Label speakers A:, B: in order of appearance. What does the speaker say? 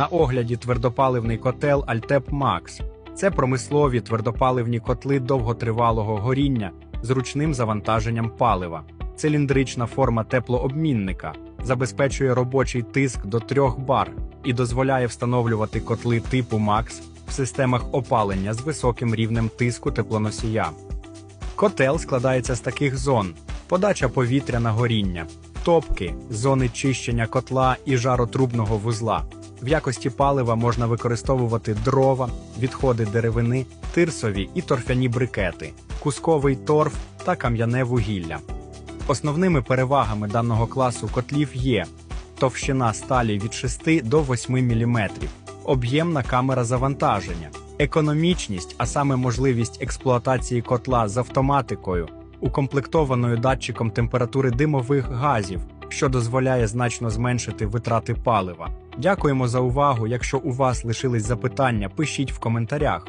A: На огляді твердопаливний котел Альтеп Макс. Це промислові твердопаливні котли довготривалого горіння з ручним завантаженням палива. Циліндрична форма теплообмінника забезпечує робочий тиск до 3 бар і дозволяє встановлювати котли типу Макс в системах опалення з високим рівнем тиску теплоносія. Котел складається з таких зон: подача повітря на горіння, топки, зони чищення котла і жаротрубного вузла. В якості палива можна використовувати дрова, відходи деревини, тирсові і торфяні брикети, кусковий торф та кам'яне вугілля. Основними перевагами даного класу котлів є товщина сталі від 6 до 8 мм, об'ємна камера завантаження, економічність, а саме можливість експлуатації котла з автоматикою, укомплектованою датчиком температури димових газів, що дозволяє значно зменшити витрати палива. Дякуємо за увагу. Якщо у вас лишились запитання, пишіть в коментарях.